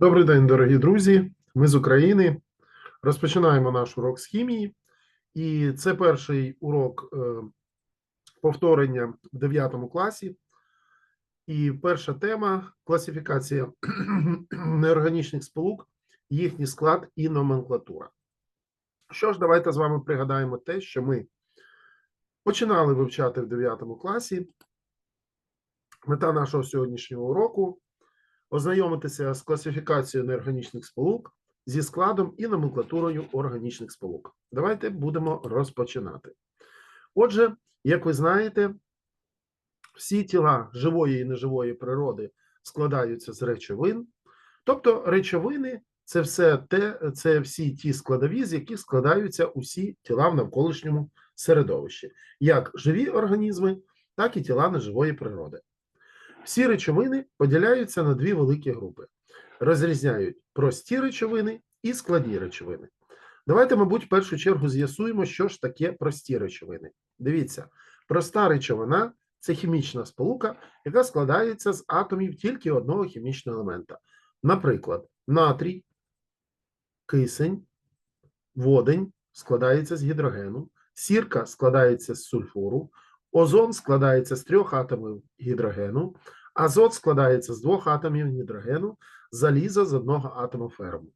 Добрий день, дорогі друзі. Ми з України. Розпочинаємо наш урок з хімії, і це перший урок е, повторення в 9 класі. І перша тема класифікація неорганічних сполук, їхній склад і номенклатура. Що ж, давайте з вами пригадаємо те, що ми починали вивчати в 9 класі. Мета нашого сьогоднішнього уроку ознайомитися з класифікацією неорганічних сполук, зі складом і номенклатурою органічних сполук. Давайте будемо розпочинати. Отже, як ви знаєте, всі тіла живої і неживої природи складаються з речовин, тобто речовини це все те, це всі ті складові, з яких складаються усі тіла в навколишньому середовищі, як живі організми, так і тіла неживої природи. Всі речовини поділяються на дві великі групи. Розрізняють прості речовини і складні речовини. Давайте, мабуть, в першу чергу з'ясуємо, що ж таке прості речовини. Дивіться, проста речовина це хімічна сполука, яка складається з атомів тільки одного хімічного елемента. Наприклад, натрій, кисень, водень складається з гідрогену, сірка складається з сульфуру, озон складається з трьох атомів гідрогену, азот складається з двох атомів гідрогену, залізо з одного атома ферму.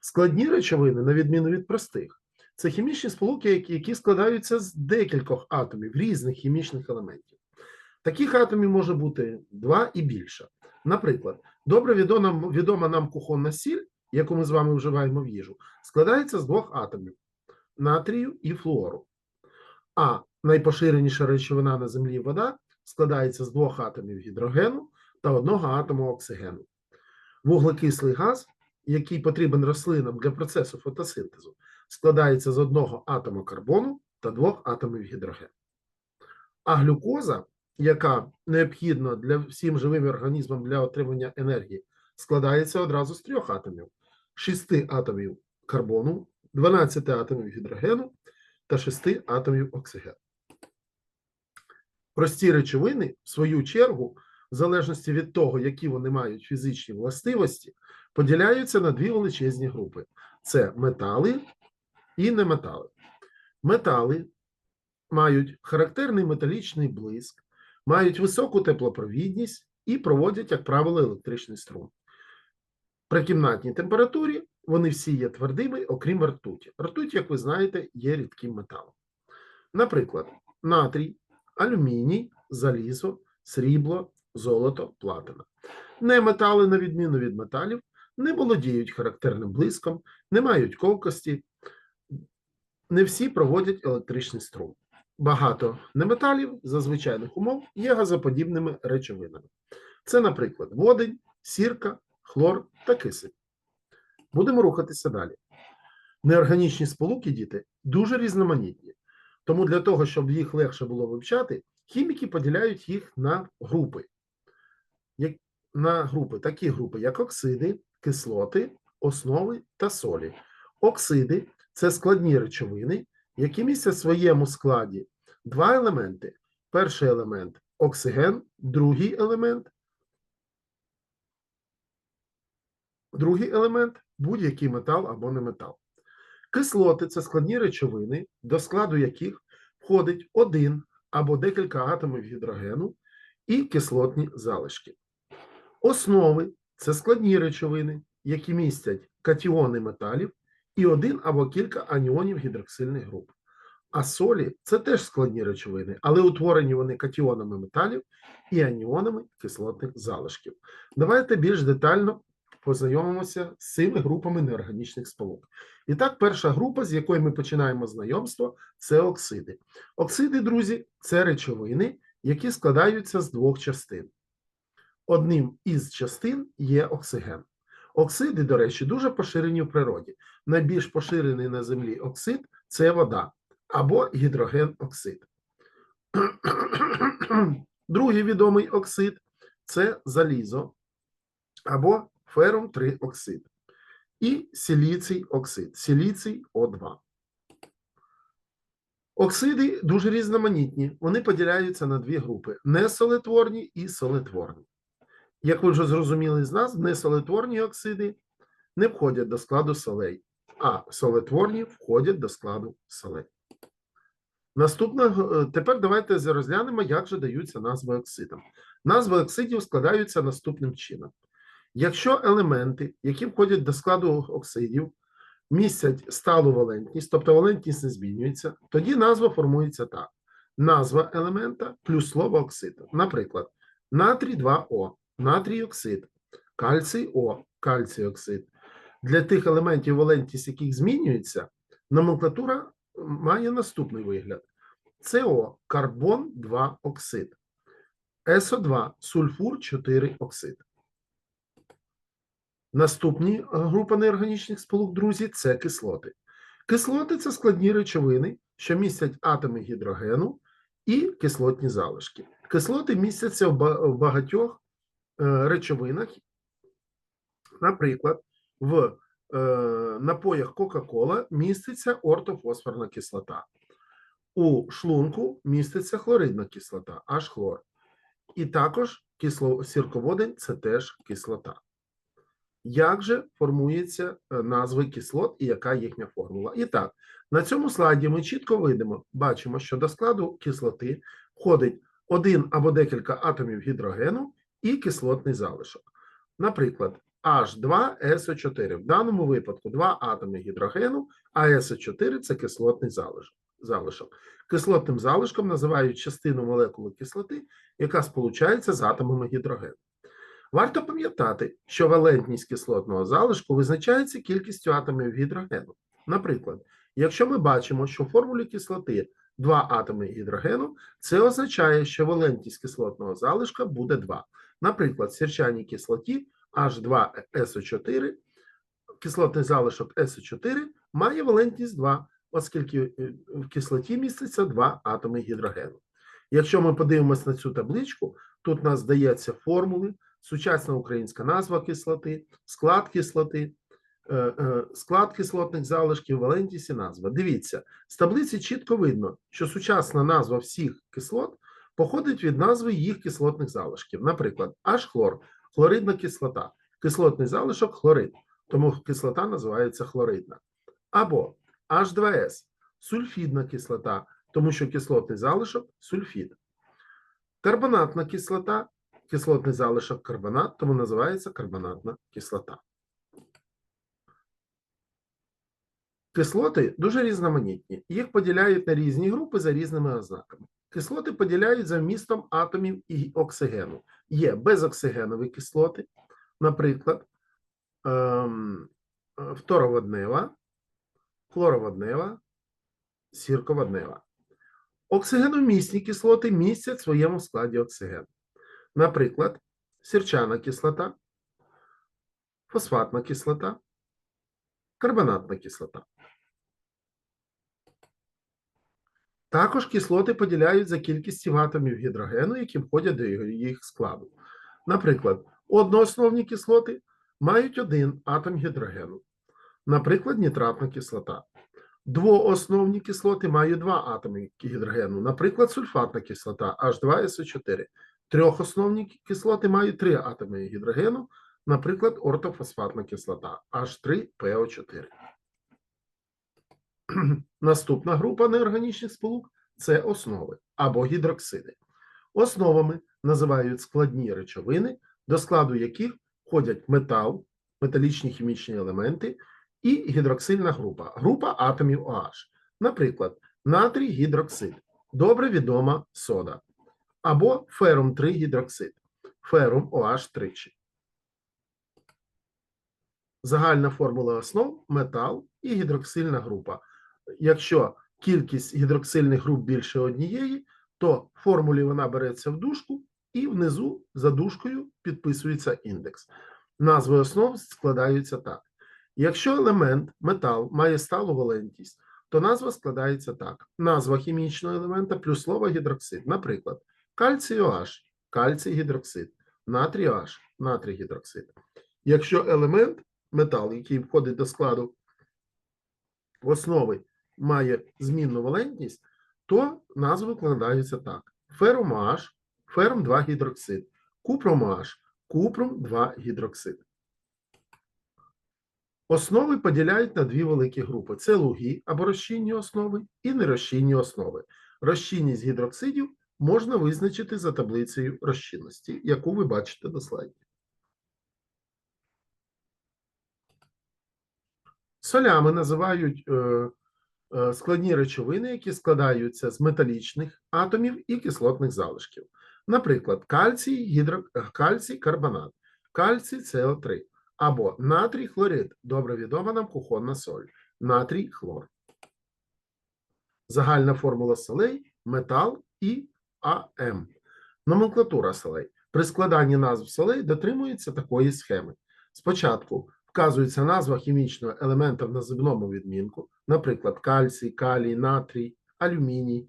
Складні речовини, на відміну від простих, це хімічні сполуки, які складаються з декількох атомів різних хімічних елементів. Таких атомів може бути два і більше. Наприклад, добре відома, відома нам кухонна сіль, яку ми з вами вживаємо в їжу, складається з двох атомів натрію і флуору. А найпоширеніша речовина на землі вода складається з двох атомів гідрогену та одного атому оксигену. Вуглекислий газ, який потрібен рослинам для процесу фотосинтезу, складається з одного атома карбону та двох атомів гідрогену. А глюкоза, яка необхідна для всім живим організмам для отримання енергії, складається одразу з трьох атомів: 6 атомів карбону, 12 атомів гідрогену та 6 атомів оксигену. Прості речовини, в свою чергу, в залежності від того, які вони мають фізичні властивості, поділяються на дві величезні групи: це метали і неметали. Метали мають характерний металічний блиск, мають високу теплопровідність і проводять, як правило, електричний струм. При кімнатній температурі вони всі є твердими, окрім ртуті. Ртуть, як ви знаєте, є рідким металом. Наприклад, натрій, алюміній, залізо, срібло, золото, платина. Неметали, на відміну від металів, не володіють характерним блиском, не мають колкості, не всі проводять електричний струм. Багато неметалів за звичайних умов є газоподібними речовинами. Це, наприклад, водень, сірка, хлор та кисень. Будемо рухатися далі. Неорганічні сполуки, діти, дуже різноманітні. Тому для того, щоб їх легше було вивчати, хіміки поділяють їх на групи. На групи, такі групи, як оксиди, кислоти, основи та солі. Оксиди це складні речовини, які містять в своєму складі два елементи. Перший елемент оксиген, другий елемент. Другий елемент будь-який метал або неметал. Кислоти це складні речовини, до складу яких входить один або декілька атомів гідрогену і кислотні залишки. Основи це складні речовини, які містять катіони металів і один або кілька аніонів гідроксильних груп. А солі це теж складні речовини, але утворені вони катіонами металів і аніонами кислотних залишків. Давайте більш детально познайомимося з цими групами неорганічних сполук. І так, перша група, з якої ми починаємо знайомство, це оксиди. Оксиди, друзі, це речовини, які складаються з двох частин. Одним із частин є оксиген. Оксиди, до речі, дуже поширені в природі. Найбільш поширений на землі оксид це вода або гідроген-оксид. Другий відомий оксид це залізо або ферум 3 оксид і силіцій оксид, силіцій О2. Оксиди дуже різноманітні, вони поділяються на дві групи: несолетворні і солетворні. Як ви вже зрозуміли з нас, несолетворні оксиди не входять до складу солей, а солетворні входять до складу солей. Наступне, е, тепер давайте розглянемо, як же даються назви оксидам. Назви оксидів складаються наступним чином. Якщо елементи, які входять до складу оксидів, містять сталу валентність, тобто валентність не змінюється, тоді назва формується так: назва елемента плюс слово оксид. Наприклад, натрій 2О, натрій оксид, кальцій О, кальцій оксид. Для тих елементів, валентність яких змінюється, номенклатура має наступний вигляд: СО карбон 2 оксид, СО2 сульфур 4 оксид. Наступні е, група неорганічних сполук, друзі, це кислоти. Кислоти це складні речовини, що містять атоми гідрогену і кислотні залишки. Кислоти містяться в багатьох е, речовинах, наприклад, в е, напоях Кока-Кола міститься ортофосфорна кислота. У шлунку міститься хлоридна кислота, аж хлор. І також сірководень це теж кислота. Як же формуються е, назви кислот і яка їхня формула? І так, на цьому слайді ми чітко видимо, бачимо, що до складу кислоти входить один або декілька атомів гідрогену і кислотний залишок. Наприклад, H2SO4. В даному випадку два атоми гідрогену, а SO4 це кислотний залишок. Кислотним залишком називають частину молекули кислоти, яка сполучається з атомами гідрогену. Варто пам'ятати, що валентність кислотного залишку визначається кількістю атомів гідрогену. Наприклад, якщо ми бачимо, що в формулі кислоти два атоми гідрогену, це означає, що валентність кислотного залишка буде 2. Наприклад, в сірчаній кислоті H2SO4, кислотний залишок SO4 має валентність 2, оскільки е, в кислоті міститься два атоми гідрогену. Якщо ми подивимося на цю табличку, тут нас здається формули, сучасна українська назва кислоти, склад кислоти, е, е, склад кислотних залишків, валентність і назва. Дивіться, з таблиці чітко видно, що сучасна назва всіх кислот походить від назви їх кислотних залишків. Наприклад, H-хлор – хлоридна кислота, кислотний залишок хлорид, тому кислота називається хлоридна. Або H2S – сульфідна кислота, тому що кислотний залишок сульфід. Карбонатна кислота кислотний залишок карбонат, тому називається карбонатна кислота. Кислоти дуже різноманітні. Їх поділяють на різні групи за різними ознаками. Кислоти поділяють за вмістом атомів і оксигену. Є безоксигенові кислоти, наприклад, ем, фтороводнева, хлороводнева, сірководнева. Оксигеновмісні кислоти містять в своєму складі оксиген. Наприклад, сірчана кислота, фосфатна кислота, карбонатна кислота. Також кислоти поділяють за кількістю атомів гідрогену, які входять до їх складу. Наприклад, одноосновні кислоти мають один атом гідрогену, наприклад, нітратна кислота. Двоосновні кислоти мають два атоми гідрогену, наприклад, сульфатна кислота H2SO4. Трьохосновні кислоти мають три атоми гідрогену, наприклад, ортофосфатна кислота H3PO4. Наступна група неорганічних сполук це основи або гідроксиди. Основами називають складні речовини, до складу яких входять метал, металічні хімічні елементи і гідроксильна група, група атомів OH. Наприклад, натрій гідроксид, добре відома сода, або ферум 3 гідроксид, ферум OH тричі. Загальна формула основ метал і гідроксильна група. Якщо кількість гідроксильних груп більше однієї, то в формулі вона береться в дужку, і внизу за дужкою підписується індекс. Назви основ складаються так. Якщо елемент метал має сталу валентність, то назва складається так: назва хімічного елемента плюс слово гідроксид. Наприклад, кальцій OH, кальцій гідроксид, натрій OH, натрій гідроксид. Якщо елемент метал, який входить до складу основи, має змінну валентність, то назви викладаються так: ферум OH, ферум 2 гідроксид, купром OH, купрум 2 гідроксид. Основи поділяють на дві великі групи: це луги або розчинні основи і нерозчинні основи. Розчинність гідроксидів можна визначити за таблицею розчинності, яку ви бачите на слайді. Солями називають е, е, складні речовини, які складаються з металічних атомів і кислотних залишків. Наприклад, кальцій, гідро... е, кальцій карбонат, кальцій СО3 або натрій хлорид, добре відома нам кухонна соль, натрій хлор. Загальна формула солей метал і АМ. Номенклатура солей. При складанні назв солей дотримується такої схеми. Спочатку вказується назва хімічного елемента в називному відмінку, наприклад, кальцій, калій, натрій, алюміній,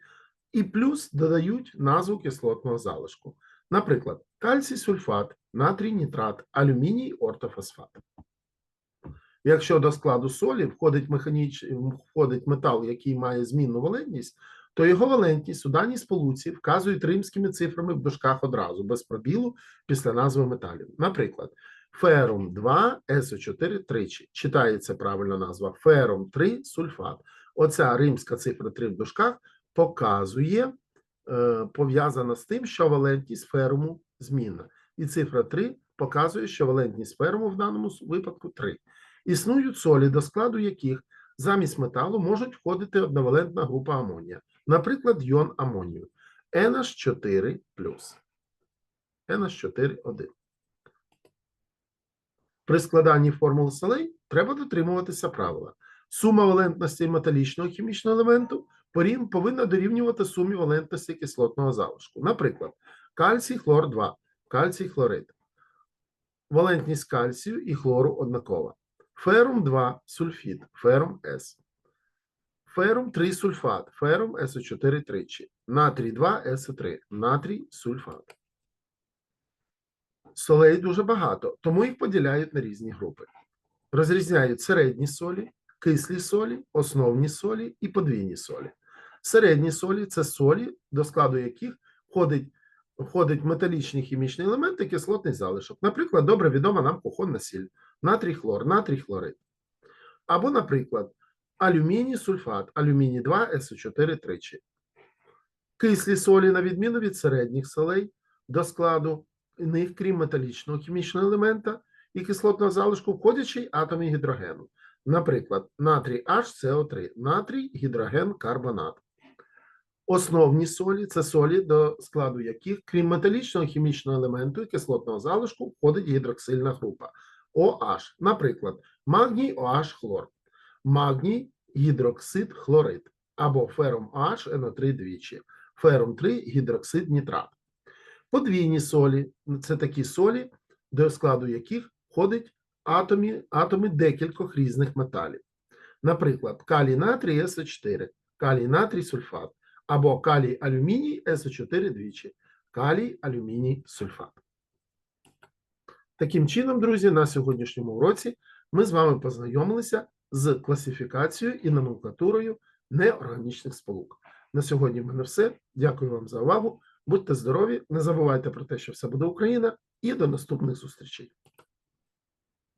і плюс додають назву кислотного залишку. Наприклад, кальцій сульфат, натрій нітрат, алюміній ортофосфат. Якщо до складу солі входить, механіч... входить метал, який має змінну валентність, то його валентність у даній сполуці вказують римськими цифрами в дужках одразу, без пробілу після назви металів. Наприклад, ферум 2 СО4 тричі. Читається правильна назва ферум 3 сульфат. Оця римська цифра 3 в дужках показує, е, пов'язана з тим, що валентність феруму змінна. І цифра 3 показує, що валентність феруму в даному випадку 3. Існують солі, до складу яких замість металу можуть входити одновалентна група амонія, наприклад, йон амонію NH4+. NH4,1. При складанні формул солей треба дотримуватися правила. Сума валентності металічного хімічного елементу повинна дорівнювати сумі валентності кислотного залишку. Наприклад, кальцій хлор 2, кальцій хлорид. Валентність кальцію і хлору однакова. Ферум 2 сульфід, ферум С. Ферум 3 сульфат, ферум СО4 тричі. Натрій 2 СО3, натрій сульфат. Солей дуже багато, тому їх поділяють на різні групи. Розрізняють середні солі, кислі солі, основні солі і подвійні солі. Середні солі це солі, до складу яких входить, входить металічні хімічні елементи, кислотний залишок. Наприклад, добре відома нам кухонна сіль, натрій хлор, натрій хлорид. Або, наприклад, алюміній сульфат, алюміній 2 СО4 тричі. Кислі солі, на відміну від середніх солей, до складу них, крім металічного хімічного елемента і кислотного залишку, входять ще й атоми гідрогену. Наприклад, натрій HCO3, натрій гідроген карбонат. Основні солі це солі, до складу яких, крім металічного хімічного елементу і кислотного залишку, входить гідроксильна група OH. Наприклад, магній OH хлор, магній гідроксид хлорид або ферум OH NO3 двічі, ферум 3 гідроксид нітрат. Подвійні солі це такі солі, до складу яких входять атомі, атоми декількох різних металів. Наприклад, калій натрій СО4, калій натрій сульфат або калій алюміній СО4 двічі, калій алюміній сульфат. Таким чином, друзі, на сьогоднішньому уроці ми з вами познайомилися з класифікацією і номенклатурою неорганічних сполук. На сьогодні в мене все. Дякую вам за увагу. Будьте здорові, не забувайте про те, що все буде Україна, і до наступних зустрічей.